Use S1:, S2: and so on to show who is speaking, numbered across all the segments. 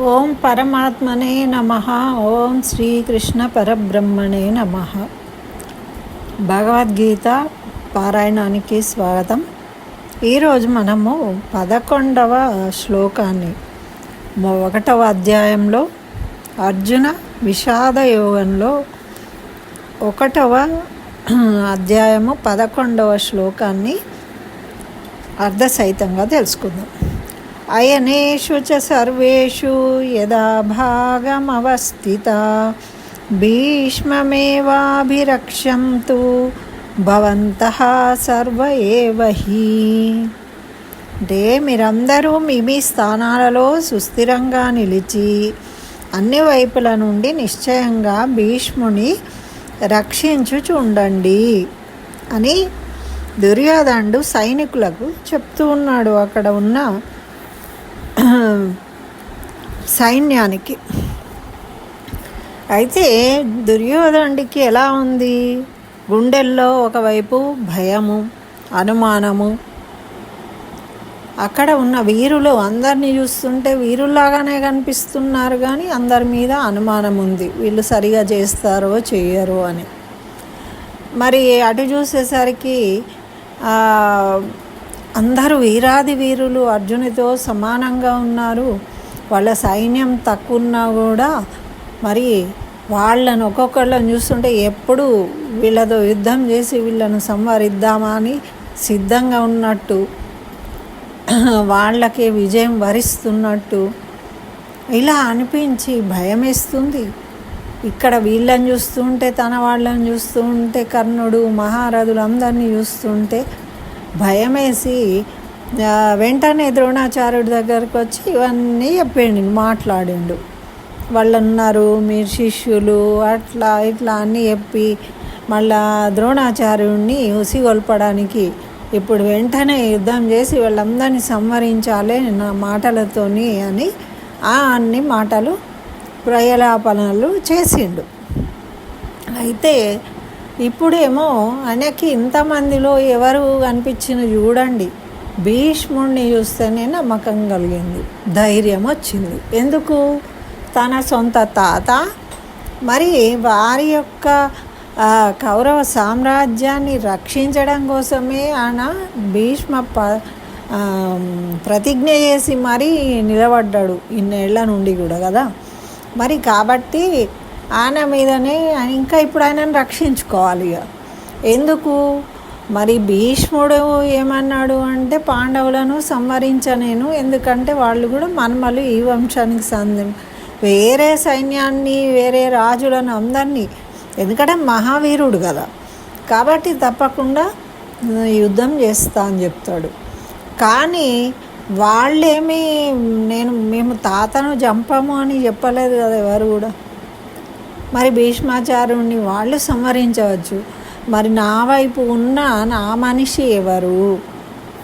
S1: ఓం పరమాత్మనే నమ. ఓం శ్రీకృష్ణ పరబ్రహ్మణే నమ. భగవద్గీత పారాయణానికి స్వాగతం. ఈరోజు మనము పదకొండవ శ్లోకాన్ని ఒకటవ అధ్యాయంలో అర్జున విషాద యోగంలో ఒకటవ అధ్యాయము పదకొండవ శ్లోకాన్ని అర్ధసహితంగా తెలుసుకుందాం. అయనేషు చ సర్వేషు యదా భాగమవస్థిత. భీష్మమేవాభిరక్షంతు భవంతః సర్వ ఏవహి అంటే మీరందరూ మీ మీ స్థానాలలో సుస్థిరంగా నిలిచి అన్ని వైపుల నుండి నిశ్చయంగా భీష్ముని రక్షించుచుండండి అని దుర్యోధనుడు సైనికులకు చెప్తూ ఉన్నాడు. అక్కడ ఉన్న సైన్యానికి. అయితే దుర్యోధనుడికి ఎలా ఉంది? గుండెల్లో ఒకవైపు భయము అనుమానము. అక్కడ ఉన్న వీరులు అందరినీ చూస్తుంటే వీరుల్లాగానే కనిపిస్తున్నారు కానీ అందరి మీద అనుమానం ఉంది. వీళ్ళు సరిగా చేస్తారో చేయరు అని. మరి అటు చూసేసరికి అందరూ వీరాది వీరులు అర్జునితో సమానంగా ఉన్నారు. వాళ్ళ సైన్యం తక్కువన్నా కూడా మరి వాళ్ళను ఒక్కొక్కళ్ళని చూస్తుంటే ఎప్పుడు వీళ్ళతో యుద్ధం చేసి వీళ్ళను సంవరిద్దామా అని సిద్ధంగా ఉన్నట్టు వాళ్ళకే విజయం వరిస్తున్నట్టు ఇలా అనిపించి భయమేస్తుంది. ఇక్కడ వీళ్ళని చూస్తుంటే తన వాళ్ళని చూస్తుంటే కర్ణుడు మహారథులు అందరినీ చూస్తుంటే భయమేసి వెంటనే ద్రోణాచార్యుడి దగ్గరకు వచ్చి ఇవన్నీ చెప్పిండు మాట్లాడిండు. వాళ్ళు ఉన్నారు మీరు శిష్యులు అట్లా ఇట్లా అన్నీ చెప్పి మళ్ళా ద్రోణాచార్యుడిని ఉసిగొల్పడానికి ఇప్పుడు వెంటనే యుద్ధం చేసి వాళ్ళందరినీ సంహరించాలి నా మాటలతోని అని ఆ అన్ని మాటలు ప్రయలాపనలు చేసిండు. అయితే ఇప్పుడేమో ఆయనకి ఇంతమందిలో ఎవరు కనిపించిన చూడండి. భీష్ముడిని చూస్తేనే నమ్మకం కలిగింది. ధైర్యం వచ్చింది. ఎందుకు? తన సొంత తాత మరి వారి యొక్క కౌరవ సామ్రాజ్యాన్ని రక్షించడం కోసమే ఆయన భీష్మ ప ప్రతిజ్ఞ చేసి మరీ నిలబడ్డాడు. ఇన్నేళ్ళ నుండి కూడా కదా. మరి కాబట్టి ఆయన మీదనే ఇంకా ఇప్పుడు ఆయనను రక్షించుకోవాలి ఇక. ఎందుకు? మరి భీష్ముడు ఏమన్నాడు అంటే పాండవులను సంహరించనేను ఎందుకంటే వాళ్ళు కూడా మనమలు ఈ వంశానికి సంది వేరే సైన్యాన్ని వేరే రాజులను అందరినీ. ఎందుకంటే మహావీరుడు కదా. కాబట్టి తప్పకుండా యుద్ధం చేస్తా అని చెప్తాడు. కానీ వాళ్ళేమీ నేను మేము తాతను చంపము అని చెప్పలేదు కదా ఎవరు కూడా. మరి భీష్మాచార్యుడిని వాళ్ళు సంహరించవచ్చు. మరి నా వైపు ఉన్న నా మనిషి ఎవరు?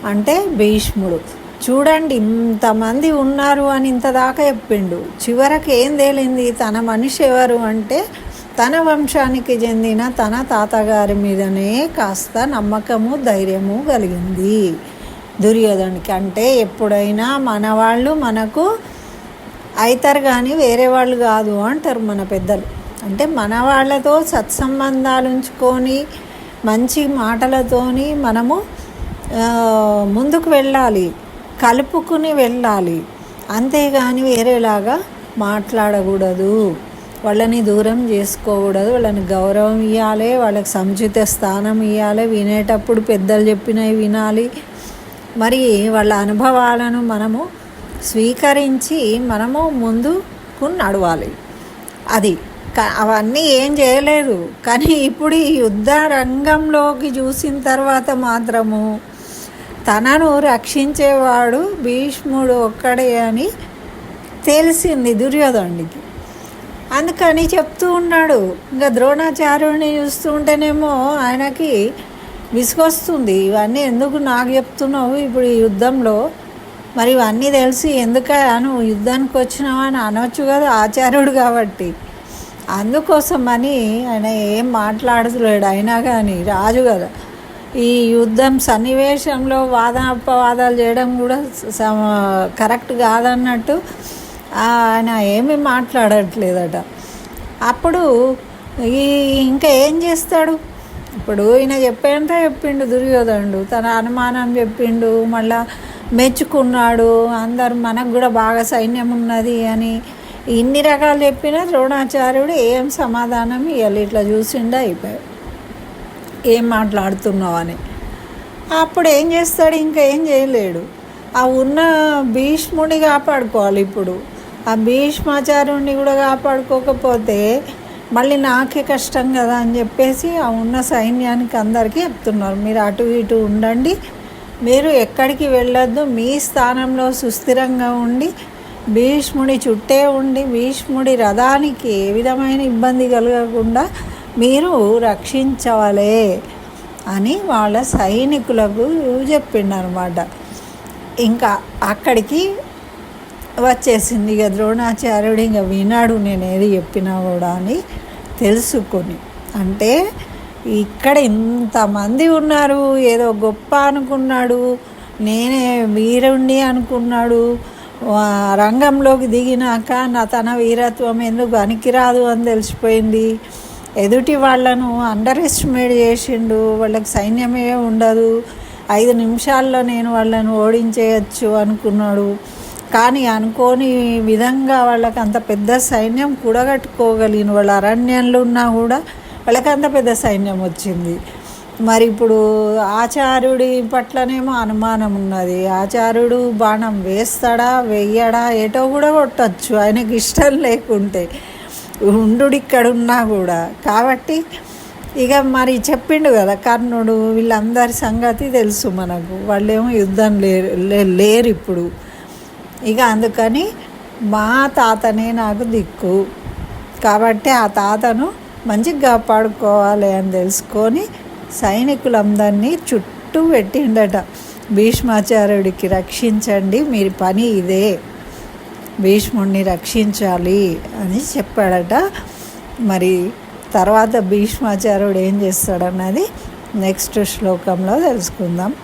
S1: అంటే భీష్ముడు. చూడండి ఇంతమంది ఉన్నారు అని ఇంతదాకా చెప్పిండు. చివరకు ఏం తేలింది? తన మనిషి ఎవరు అంటే తన వంశానికి చెందిన తన తాతగారి మీదనే కాస్త నమ్మకము ధైర్యము కలిగింది. దుర్యోధనికి అంటే ఎప్పుడైనా మన వాళ్ళు మనకు అవుతారు కానీ వేరే వాళ్ళు కాదు అంటారు మన పెద్దలు. అంటే మన వాళ్ళతో సత్సంబంధాలు ఉంచుకొని మంచి మాటలతోని మనము ముందుకు వెళ్ళాలి కలుపుకుని వెళ్ళాలి. అంతేగాని వేరేలాగా మాట్లాడకూడదు. వాళ్ళని దూరం చేసుకోకూడదు. వాళ్ళని గౌరవం ఇవ్వాలి వాళ్ళకి సముచిత స్థానం ఇవ్వాలి వినేటప్పుడు పెద్దలు చెప్పినవి వినాలి. మరి వాళ్ళ అనుభవాలను మనము స్వీకరించి మనము ముందుకు నడవాలి. అది. అవన్నీ ఏం చేయలేదు. కానీ ఇప్పుడు ఈ యుద్ధ రంగంలోకి చూసిన తర్వాత మాత్రము తనను రక్షించేవాడు భీష్ముడు ఒక్కడే అని తెలిసింది దుర్యోధనుడికి. అందుకని చెప్తూ ఉన్నాడు. ఇంకా ద్రోణాచార్యుడిని చూస్తూ ఉంటేనేమో ఆయనకి విసుగొస్తుంది. ఇవన్నీ ఎందుకు నాకు చెప్తున్నావు ఇప్పుడు ఈ యుద్ధంలో? మరి ఇవన్నీ తెలిసి ఎందుక నువ్వు యుద్ధానికి వచ్చినావు అని అనొచ్చు కదా ఆచార్యుడు కాబట్టి. అందుకోసమని ఆయన ఏం మాట్లాడలేడు అయినా కానీ రాజు కదా ఈ యుద్ధం సన్నివేశంలో వాదన అపవాదాలు చేయడం కూడా స- కరెక్ట్ కాదన్నట్టు ఆయన ఏమీ మాట్లాడట్లేదట. అప్పుడు ఈ ఇంకా ఏం చేస్తాడు? ఇప్పుడు ఈయన చెప్పేంత చెప్పిండు దుర్యోధనుడు తన అనుమానం చెప్పిండు మళ్ళా మెచ్చుకున్నాడు అందరు మనకు కూడా బాగా సైన్యం ఉన్నది అని ఇన్ని రకాలు చెప్పినా ద్రోణాచార్యుడు ఏం సమాధానం ఇవ్వాలి ఇట్లా చూసిండే అయిపోయాడు. ఏం మాట్లాడుతున్నావు అని. అప్పుడు ఏం చేస్తాడు? ఇంకా ఏం చేయలేడు. ఆ ఉన్న భీష్ముడిని కాపాడుకోవాలి ఇప్పుడు. ఆ భీష్మాచార్యుడిని కూడా కాపాడుకోకపోతే మళ్ళీ నాకే కష్టం కదా అని చెప్పేసి ఆ ఉన్న సైన్యానికి అందరికీ చెప్తున్నారు. మీరు అటు ఇటు ఉండండి. మీరు ఎక్కడికి వెళ్ళొద్దు. మీ స్థానంలో సుస్థిరంగా ఉండి భీష్ముడి చుట్టే ఉండి భీష్ముడి రథానికి ఏ విధమైన ఇబ్బంది కలగకుండా మీరు రక్షించవలే అని వాళ్ళ సైనికులకు చెప్పిండనమాట ఇంకా అక్కడికి వచ్చేసింది ఇక ద్రోణాచార్యుడు ఇంకా వినాడు నేను ఏది చెప్పినా కూడా అని తెలుసుకొని. అంటే ఇక్కడ ఇంతమంది ఉన్నారు ఏదో గొప్ప అనుకున్నాడు నేనే వీరుణ్ణి అనుకున్నాడు రంగంలోకి దిగినాక నా తన వీరత్వం ఎందుకు పనికిరాదు అని తెలిసిపోయింది. ఎదుటి వాళ్ళను అండర్ ఎస్టిమేట్ చేసిండు. వాళ్ళకి సైన్యమే ఉండదు. ఐదు నిమిషాల్లో నేను వాళ్ళను ఓడించేయచ్చు అనుకున్నాడు. కానీ అనుకోని విధంగా వాళ్ళకి అంత పెద్ద సైన్యం కూడగట్టుకోగలిగిన వాళ్ళ అరణ్యంలో ఉన్నా కూడా వాళ్ళకి అంత పెద్ద సైన్యం వచ్చింది. మరి ఇప్పుడు ఆచార్యుడి పట్లనేమో అనుమానం ఉన్నది ఆచార్యుడు బాణం వేస్తాడా వెయ్యడా ఏటో కూడా కొట్టచ్చు. ఆయనకి ఇష్టం లేకుంటే ఉండు ఇక్కడ ఉన్నా కూడా. కాబట్టి ఇక మరి చెప్పిండు కదా కర్ణుడు వీళ్ళందరి సంగతి తెలుసు మనకు. వాళ్ళేమో యుద్ధం లేరు లే- లేరు ఇప్పుడు ఇక అందుకని మా తాతనే నాకు దిక్కు. కాబట్టి ఆ తాతను మంచిగా కాపాడుకోవాలి అని తెలుసుకొని సైనికులందరినీ చుట్టూ పెట్టిండట. భీష్మాచార్యుడికి రక్షించండి మీరు పని ఇదే. భీష్ముడిని రక్షించాలి అని చెప్పాడట. మరి తర్వాత భీష్మాచార్యుడు ఏం చేస్తాడన్నది నెక్స్ట్ శ్లోకంలో తెలుసుకుందాం.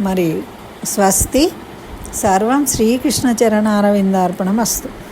S1: మరి స్వస్తి సర్వం శ్రీకృష్ణ చరణారవిందార్పణం అస్తు